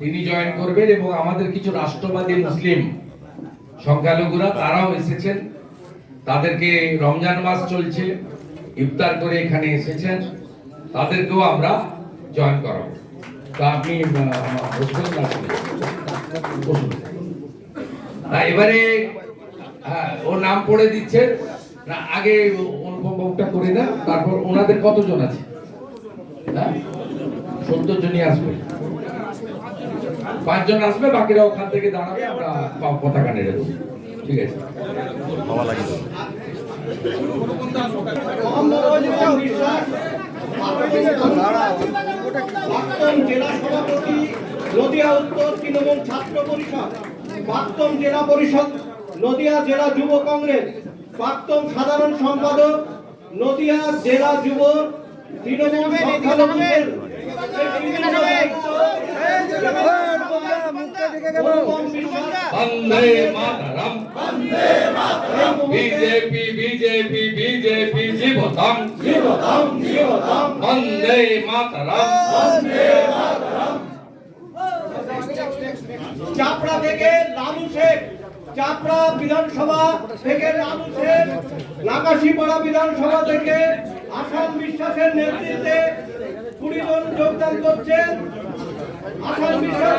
তিনি জয়েন করবেন এবং আমাদের কিছু রাষ্ট্রবাদী মুসলিম সংখ্যালঘুরা তারাও এসেছেন। তাদেরকে রমজান মাস চলছে ইফতার করে এখানে এসেছেন। তাদেরকেও আমরা জয়েন করাবো। তা আপনি না না, এবারে ওর নাম পড়ে দিচ্ছে। না আগে অনুপম বাবুটা করে দেন তারপর ওনাদের কতজন আছে? হ্যাঁ? সত্তর জনই আসবে। পাঁচজন আসবে বাকিরা ওখান থেকে দাঁড়াবে আমরা পতাকা নেড়ে দেবো ঠিক আছে প্রাক্তন জেলা সভাপতি নদিয়া উত্তর তৃণমূল ছাত্র পরিষদ প্রাক্তন জেলা পরিষদ নদিয়া জেলা যুব কংগ্রেস প্রাক্তন সাধারণ সম্পাদক নদিয়া জেলা যুব তৃণমূল সংখ্যালঘু সেল, তৃণমূল দায়িত্ব, Anupam Biswas, Bande Mataram. BJP BJP BJP জীবতম। জীবতম, জীবতম। বন্দে মাতরম। চাপড়া থেকে লালু শেখ চাপড়া বিধানসভা থেকে লালু শেখ নাকাশিপাড়া বিধানসভা থেকে আসাম বিশ্বাসের নেতৃত্বে কুড়ি জন যোগদান করছেন। আসাম বিশ্বাস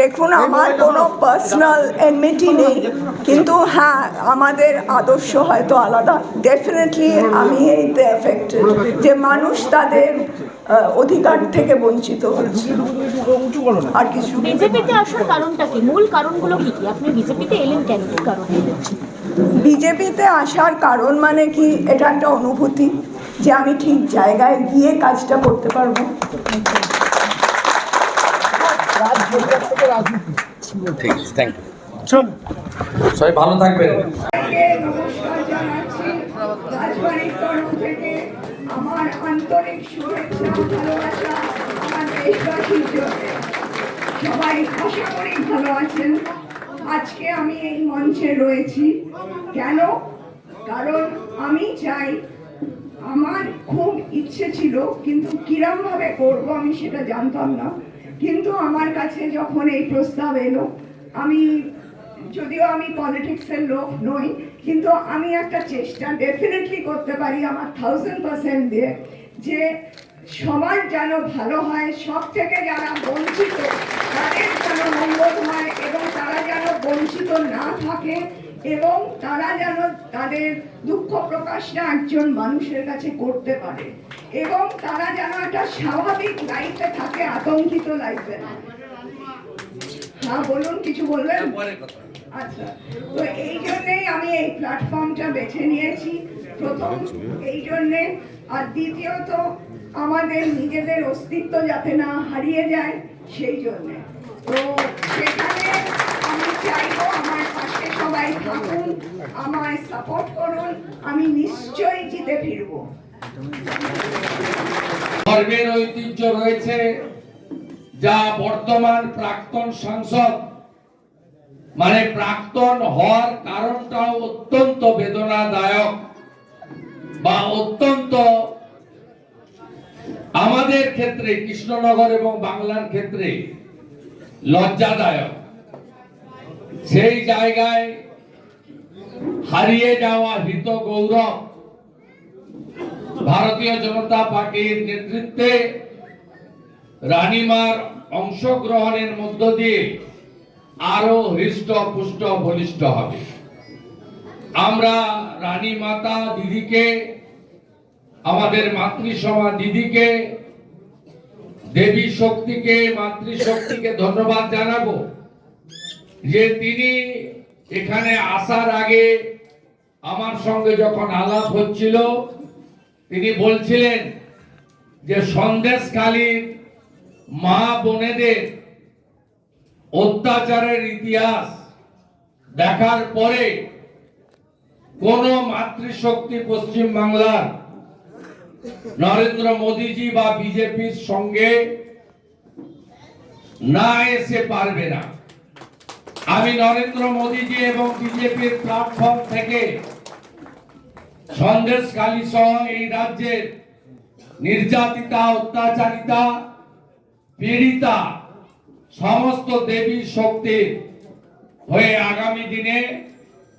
দেখুন আমার কোনো পার্সোনাল এনমিটি নেই। কিন্তু হ্যাঁ আমাদের আদর্শ হয়তো আলাদা। ডেফিনেটলি আমি এইতে এফেক্টেড যে মানুষ তাদের অধিকার থেকে বঞ্চিত হচ্ছে। আর কিছু বিজেপিতে আসার কারণটা কি? মূল কারণগুলো কি কি? আপনি বিজেপিতে এলেন কেন? কি কারণ বিজেপিতে আসার কারণ মানে কি? এটা একটা অনুভূতি যে আমি ঠিক জায়গায় গিয়ে কাজটা করতে পারব। ঠিক আছে থ্যাংক ইউ সবাই ভালো থাকবেন। নমস্কার জানাচ্ছি রাজবাড়ির তরফ থেকে আমার আন্তরিক শুভেচ্ছা ভালোবাসা আমার দেশবাসীর জন্য সবাই আশা করি ভালো আছেন আজকে আমি এই মঞ্চে রয়েছি কেন কারণ আমি চাই আমার খুব ইচ্ছে ছিল কিন্তু কিরম ভাবে করব আমি সেটা জানতাম না। কিন্তু আমার কাছে যখন এই প্রস্তাব এলো, আমি, যদিও আমি পলিটিক্সের লোক নই, কিন্তু আমি একটা চেষ্টা ডেফিনেটলি করতে পারি আমার থাউজেন্ড পার্সেন্ট দিয়ে, যে সবার যেন ভালো হয়, সব থেকে যারা বঞ্চিত, তাদের যেন মঙ্গল হয় এবং তারা যেন বঞ্চিত না থাকে এবং তারা যেন তাদের দুঃখ প্রকাশটা একজন মানুষের কাছে করতে পারে। এবং তারা যেন একটা স্বাভাবিক লাইফে থাকে আতঙ্কিত লাইফে না হ্যাঁ বলুন কিছু বলবেন? আচ্ছা তো এই জন্যেই আমি এই প্ল্যাটফর্মটা বেছে নিয়েছি। প্রথম এই জন্যে। আর দ্বিতীয়ত আমাদের নিজেদের অস্তিত্ব যাতে না হারিয়ে যায় সেই জন্যে। তো সেখানে আমি চাইব আমার পাশে সবাই থাকুন আমায় সাপোর্ট করুন আমি নিশ্চয়ই জিতে ফিরবো। ধর্মের ঐতিহ্য রয়েছে যা বর্তমান প্রাক্তন সাংসদ। মানে প্রাক্তন হওয়ার কারণটাও অত্যন্ত বেদনাদায়ক বা অত্যন্ত আমাদের ক্ষেত্রে, কৃষ্ণনগর এবং বাংলার ক্ষেত্রে লজ্জাদায়ক। সেই জায়গায় হারিয়ে যাওয়া হিত গৌরব ভারতীয় জনতা পার্টির নেতৃত্বে রানিমার অংশগ্রহণের মধ্য দিয়ে আরও হৃষ্ট, পুষ্ট, বলিষ্ঠ হবে। আমরা রানী মাতা দিদিকে, আমাদের মাতৃসমা দিদিকে, দেবী শক্তিকে, মাতৃশক্তিকে ধন্যবাদ জানাব যে তিনি এখানে আসার আগে আমার সঙ্গে যখন আলাপ হচ্ছিল তিনি বলছিলেন যে সন্দেশখালীর মা বোনেদের অত্যাচারের ইতিহাস দেখার পরে কোন মাতৃশক্তি পশ্চিম বাংলার নরেন্দ্র মোদীজি বা বিজেপির সঙ্গে না এসে পারবে না। আমি নরেন্দ্র মোদীজি এবং বিজেপির প্ল্যাটফর্ম থেকে সন্দেশ কালী সহ এই রাজ্যের নির্যাতিতা, অত্যাচারিতা, পীড়িতা সমস্ত দেবী শক্তির হয়ে আগামী দিনে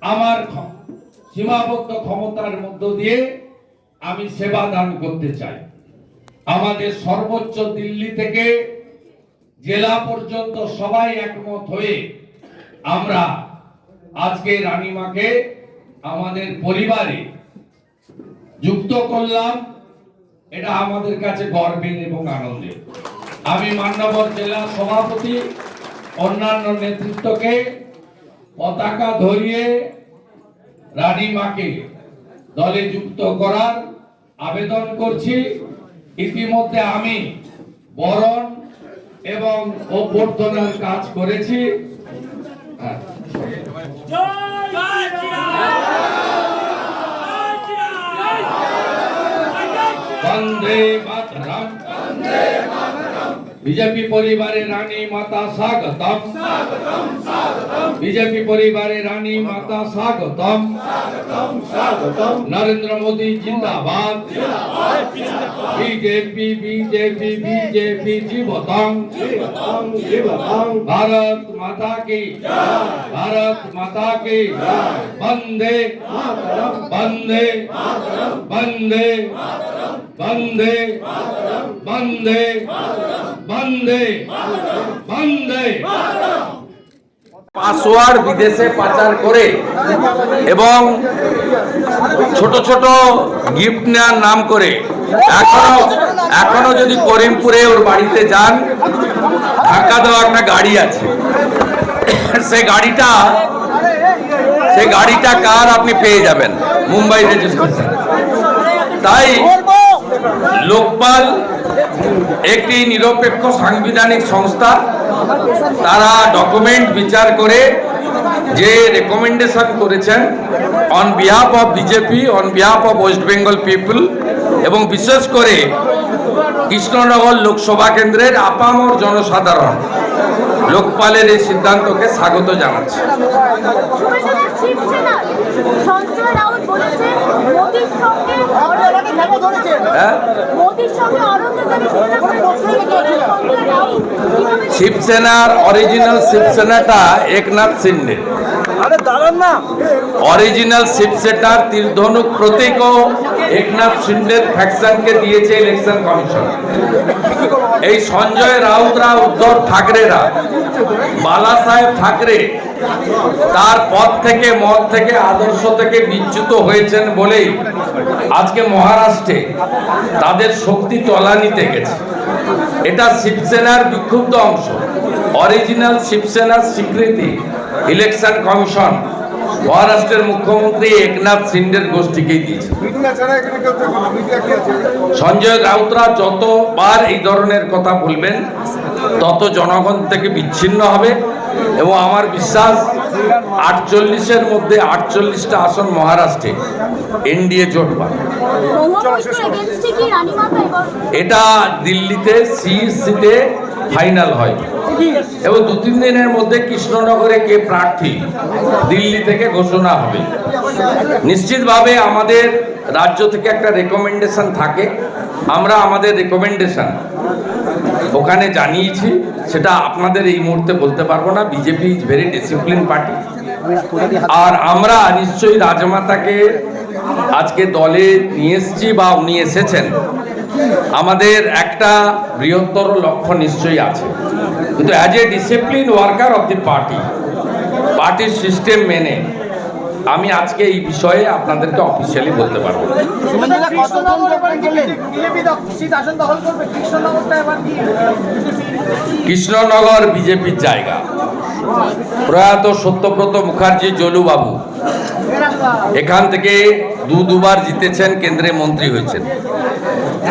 আমার সীমাবদ্ধ ক্ষমতার মধ্য দিয়ে আমি সেবা দান করতে চাই। আমাদের সর্বোচ্চ দিল্লি থেকে জেলা পর্যন্ত সবাই একমত হয়ে আমরা আজকে রানীমাকে আমাদের পরিবারে যুক্ত করলাম, এটা আমাদের কাছে গর্বের এবং আনন্দের। আমি মান্যবর জেলা সভাপতি, অন্যান্য নেতৃত্বকে পতাকা ধরিয়ে রানীমাকে দলে যুক্ত করার আবেদন করছি। ইতিমধ্যে আমি বরণ এবং অভ্যর্থনার কাজ করেছি। वंदे मातरम। वंदे मातरम बीजेपी परिवारे रानी माता स्वागतम। स्वागतम स्वागतम बीजेपी परिवारे रानी माता स्वागतम। स्वागतम स्वागतम नरेंद्र मोदी जिंदाबाद। जिंदाबाद बीजेपी बीजेपी बीजेपी जीवतम। जीवतम जीवतम भारत माता की भारत माता की वंदे मातरम। वंदे मातरम। वंदे বন্দে বন্দে বন্দে বন্দে পাসওয়ার্ড বিদেশে পাচার করে এবং ছোট ছোট গিফট নেওয়ার নাম করে। এখনও এখনও যদি করিমপুরে ওর বাড়িতে যান, ধাক্কা দেওয়া একটা গাড়ি আছে। সে গাড়িটা সে গাড়িটা কার আপনি পেয়ে যাবেন? মুম্বাই রেজিস্ট্রেশন তাই লোকপাল একটি নিরপেক্ষ সাংবিধানিক সংস্থা। তারা ডকুমেন্ট বিচার করে যে রেকমেন্ডেশন করেছেন on behalf of BJP on behalf of West Bengal people এবং বিশেষ করে কৃষ্ণনগর লোকসভা কেন্দ্রের আপামর জনসাধারণ লোকপালের এই সিদ্ধান্তকে স্বাগত জানাচ্ছে। শিবসেনার অরিজিনাল শিবসেনাটা একনাথ সিন্ডে। অরিজিনাল শিবসেনার তীরধনুক প্রতীকও একনাথ সিন্ডের ফ্যাকশনকে দিয়েছে ইলেকশন কমিশন এই সঞ্জয় রাউতরা উদ্ধব ঠাকরেরা। বালা সাহেব ঠাকরে তার পথ থেকে মত থেকে আদর্শ থেকে বিচ্যুত হয়েছেন বলেই আজকে মহারাষ্ট্রে তাদের শক্তি তলানিতে গেছে। এটা শিবসেনার বিক্ষুব্ধ অংশ। অরিজিনাল শিবসেনার স্বীকৃতি ইলেকশন কমিশন মহারাষ্ট্রের মুখ্যমন্ত্রী একনাথ সিন্ডের গোষ্ঠীকেই দিয়েছে। সঞ্জয় রাউতরা যতবার এই ধরনের কথা বলবেন তত জনগণ থেকে বিচ্ছিন্ন হবে এবং আমার বিশ্বাস আটচল্লিশের মধ্যে আটচল্লিশটা আসন মহারাষ্ট্রে এনডিএ জোট এবার এটা দিল্লিতে সিইসিতে ফাইনাল হয়। এবং দু তিন দিনের মধ্যে কৃষ্ণনগরে কে প্রার্থী দিল্লি থেকে ঘোষণা হবে। নিশ্চিতভাবে আমাদের রাজ্য থেকে একটা রেকমেন্ডেশন থাকে। আমরা আমাদের রেকমেন্ডেশন ওখানে জানিয়েছি, সেটা আপনাদের এই মুহূর্তে বলতে পারব না। BJP is very discipline party আর আমরা নিশ্চয়ই রাজমাতাকে আজকে দলে নিয়ে এসেছি বা উনি এসেছেন। আমাদের একটা বৃহত্তর লক্ষ্য নিশ্চয়ই আছে। কিন্তু as a discipline worker of the party পার্টির সিস্টেম মেনে আমি আজকে এই বিষয়ে আপনাদেরকে অফিসিয়ালি বলতে পারব। কৃষ্ণনগর বিজেপির জায়গা। প্রয়াত সত্যব্রত মুখার্জি জলুবাবু এখান থেকে দু দুবার জিতেছেন কেন্দ্রে মন্ত্রী হয়েছেন।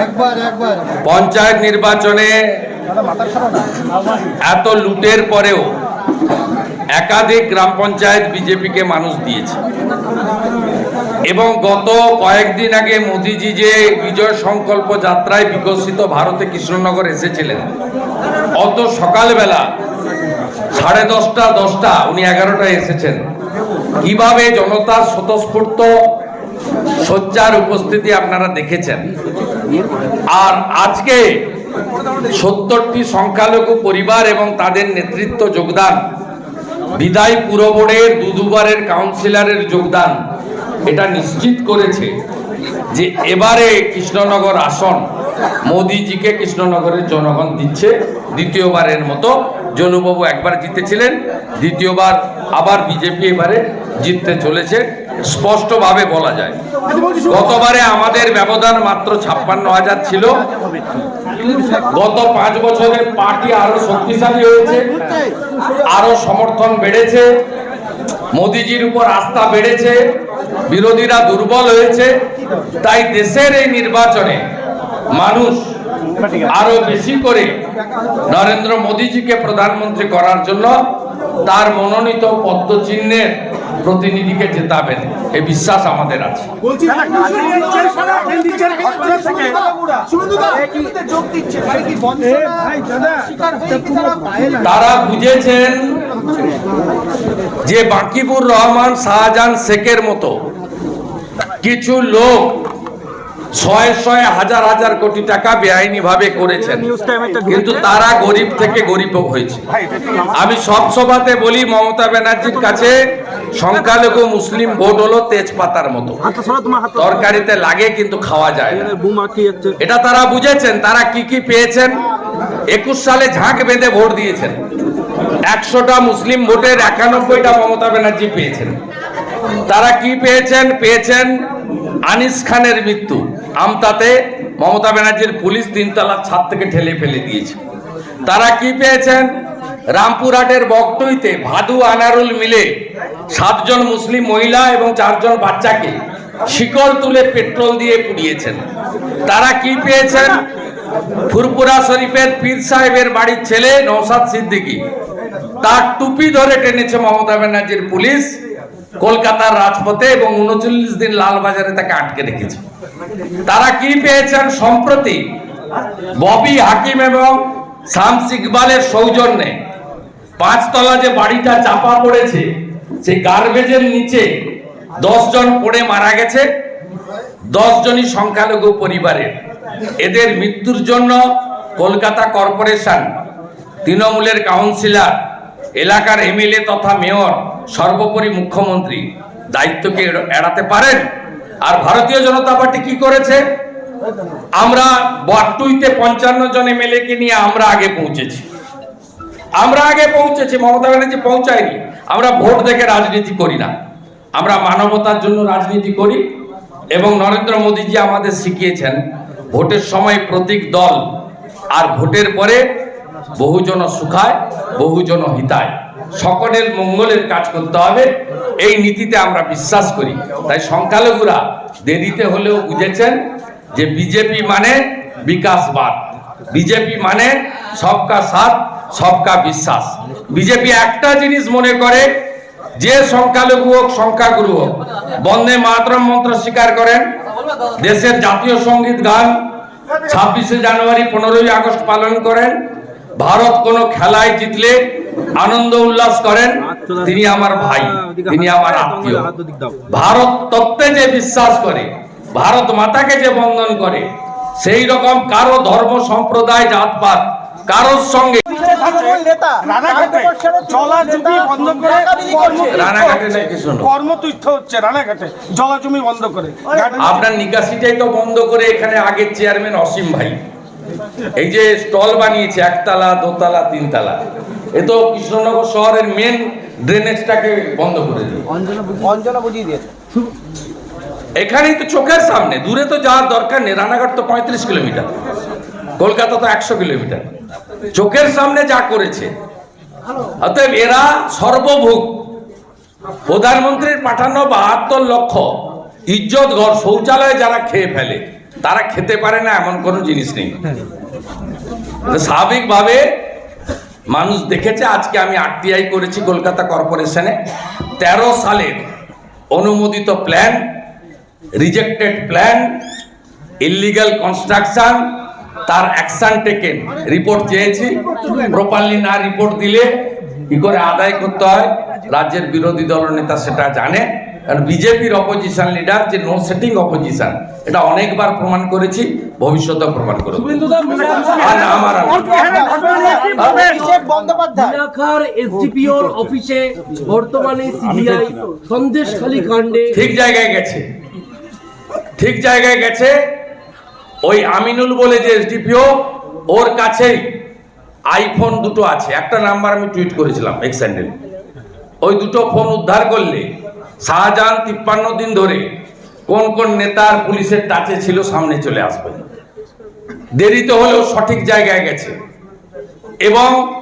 একবার একবার। পঞ্চায়েত নির্বাচনে এত লুটের পরেও একাধিক গ্রাম পঞ্চায়েত বিজেপিকে মানুষ দিয়েছে। এবং গত কয়েকদিন আগে মোদিজি যে বিজয় সংকল্প যাত্রায় বিকশিত ভারতে কৃষ্ণনগর এসেছিলেন, অত সকালবেলা সাড়ে দশটা দশটা, উনি এগারোটায় এসেছেন। কীভাবে জনতার স্বতঃস্ফূর্ত সজ্জার উপস্থিতি আপনারা দেখেছেন? আর আজকে সত্তরটি সংখ্যালঘু পরিবার এবং তাদের নেতৃত্ব যোগদান বিদায় পুরবোর্ডে দুদুবারের কাউন্সিলরের যোগদান। এটা নিশ্চিত করেছে যে এবারে কৃষ্ণনগর আসন, মোদিজিকে কৃষ্ণনগরের জনগণ দিচ্ছে দ্বিতীয়বারের মতো। জনুবাবু একবার জিতেছিলেন, দ্বিতীয়বার আবার বিজেপি এবারে জিততে চলেছে, স্পষ্টভাবে বলা যায়। গতবারে আমাদের ব্যবধান মাত্র ছাপ্পান্ন হাজার ছিল। গত পাঁচ বছরে পার্টি আরও শক্তিশালী হয়েছে, আরও সমর্থন বেড়েছে, মোদিজির উপর আস্থা বেড়েছে, বিরোধীরা দুর্বল হয়েছে, তাই দেশের এই নির্বাচনে মানুষ আরও বেশি করে নরেন্দ্র মোদীজিকে প্রধানমন্ত্রী করার জন্য তার মনোনীত পদ্মচিহ্নের প্রতিনিধিকে জেতাবেন। এই বিশ্বাস আমাদের আছে। তারা বুঝেছেন যে বাকিবুর রহমান শাহজাহান শেখের মতো কিছু লোক ছয় ছয় হাজার হাজার কোটি টাকা বেআইনি ভাবে করেছেন কিন্তু তারা গরিব থেকে গরিব হয়েছে। আমি সব সভাতে বলি মমতা ব্যানার্জির কাছে সংখ্যালঘু মুসলিম ভোট হলো তেজপাতার মতো। তরকারিতে লাগে কিন্তু খাওয়া যায় এটা তারা বুঝেছেন তারা কি কি পেয়েছেন? একুশ সালে ঝাঁক বেঁধে ভোট দিয়েছেন। একশোটা মুসলিম ভোটের একানব্বইটা মমতা ব্যানার্জি পেয়েছেন। তারা কি পেয়েছেন? পেয়েছেন আনিস খানের মৃত্যু। আমতাতে মমতা ব্যানার্জির পুলিশ তিনতলার ছাদ থেকে ঠেলে ফেলে দিয়েছে। তারা কি পেয়েছেন? রামপুরহাটের বক্তইতে ভাদু আনারুল মিলে সাতজন মুসলিম মহিলা এবং চারজন বাচ্চাকে শিকল তুলে পেট্রোল দিয়ে পুড়িয়েছেন। তারা কি পেয়েছেন? ফুরপুরা শরীফের পীর সাহেবের বাড়ির ছেলে নৌসাদ সিদ্দিকি। তার টুপি ধরে টেনেছে মমতা ব্যানার্জির পুলিশ। কলকাতার রাজপথে এবং উনচল্লিশ দিন লালবাজারে তাকে আটকে রেখেছে। তারা কি পেয়েছেন সম্প্রতি? ববি হাকিম এবং শামস ইকবালের সৌজন্যে। পাঁচতলা যে বাড়িটা চাপা পড়েছে, সেই গার্বেজের নিচে জন পড়ে মারা গেছে। জনই সংখ্যালঘু পরিবারের। এদের মৃত্যুর জন্য কলকাতা কর্পোরেশন, তৃণমূলের কাউন্সিলর, এলাকার এমএলএ তথা মেয়র, সর্বোপরি মুখ্যমন্ত্রী দায়িত্বকে এড়াতে পারেন? আর ভারতীয় জনতা পার্টি কি করেছে? আমরা বাট্টুইতে পঞ্চান্ন জন এমএলএ কে নিয়ে আমরা আগে পৌঁছেছি। আমরা আগে পৌঁছেছি, মমতা ব্যানার্জি পৌঁছায়নি। আমরা ভোট দেখে রাজনীতি করি না। আমরা মানবতার জন্য রাজনীতি করি এবং নরেন্দ্র মোদীজি আমাদের শিখিয়েছেন, ভোটের সময় প্রতীক দল আর ভোটের পরে বহুজন সুখায়, বহুজন হিতায়। সকলের মঙ্গলের কাজ করতে হবে। এই নীতিতে আমরা বিশ্বাস করি। তাই সংখ্যালঘুরা দেরিতে হলেও বুঝেছেন যে বিজেপি মানে বিকাশবাদ। বিজেপি মানে সবকা সাথ, সবকা বিশ্বাস। বিজেপি একটা জিনিস মনে করে, যে সংখ্যালঘু হোক, সংখ্যাগুরু হোক, বন্দে মাতরম মন্ত্র স্বীকার করেন, দেশের জাতীয় সংগীত গান ছাব্বিশে জানুয়ারি পনেরোই আগস্ট পালন করেন ভারত কোনো খেলায় জিতলে আনন্দ উল্লাস করেন তিনি আমার ভাই তিনি আমার আত্মীয়। ভারত তত্ত্বে যে বিশ্বাস করে ভারত মাতাকে যে বন্দন করে সেই রকম কারও ধর্ম সম্প্রদায় জাতপাত কারোর সঙ্গে আপনার নিকাশিটাই তো বন্ধ করে এখানে আগের চেয়ারম্যান অসীম ভাই। এই যে স্টল বানিয়েছে একতলা দোতলা তিনতলা এ তো কৃষ্ণনগর শহরের মেন ড্রেনেজটাকে বন্ধ করে দিল। অঞ্জনা বুঝিয়ে দিয়েছে। এখানেই তো চোখের সামনে দূরে তো যাওয়ার দরকার নেই রানাঘাট তো পঁয়ত্রিশ কিলোমিটার কলকাতা তো একশো কিলোমিটার। চোখের সামনে যা করেছে অতএব এরা সর্বভোগ। প্রধানমন্ত্রীর পাঠানো বাহাত্তর লক্ষ ইজ্জত ঘর শৌচালয়ে যারা খেয়ে ফেলে তারা খেতে পারে না, এমন কোনো জিনিস নেই। স্বাভাবিকভাবে মানুষ দেখেছে, আজকে আমি আরটিআই করেছি কলকাতা কর্পোরেশনে। তেরো সালের অনুমোদিত plan, rejected plan illegal construction, তার অ্যাকশন টেকেন, রিপোর্ট চেয়েছি। প্রপারলি না রিপোর্ট দিলে কি করে আদায় করতে হয়? রাজ্যের বিরোধী দলনেতা সেটা জানে। আর বিজেপির অপোজিশন লিডার যে নো সেটিং অপোজিশন এটা অনেকবার প্রমাণ করেছি ভবিষ্যতে প্রমাণ করব। এলাকার এসডিপিওর অফিসে বর্তমানে সিবিআই সন্দেশখালী কাণ্ডে ঠিক জায়গায় গেছে। ঠিক জায়গায় গেছে ওই আমিনুল বলে যে এসডিপিও ওর কাছেই আইফোন দুটো আছে। একটা নাম্বার আমি টুইট করেছিলাম এক্স হ্যান্ডেল ওই দুটো ফোন উদ্ধার করলে শাহজাহান তিপ্পান্ন দিন ধরে কোন কোন নেতার পুলিশের টাচে ছিল সামনে চলে আসবে। দেরিতে হলেও সঠিক জায়গায় গেছে। এবং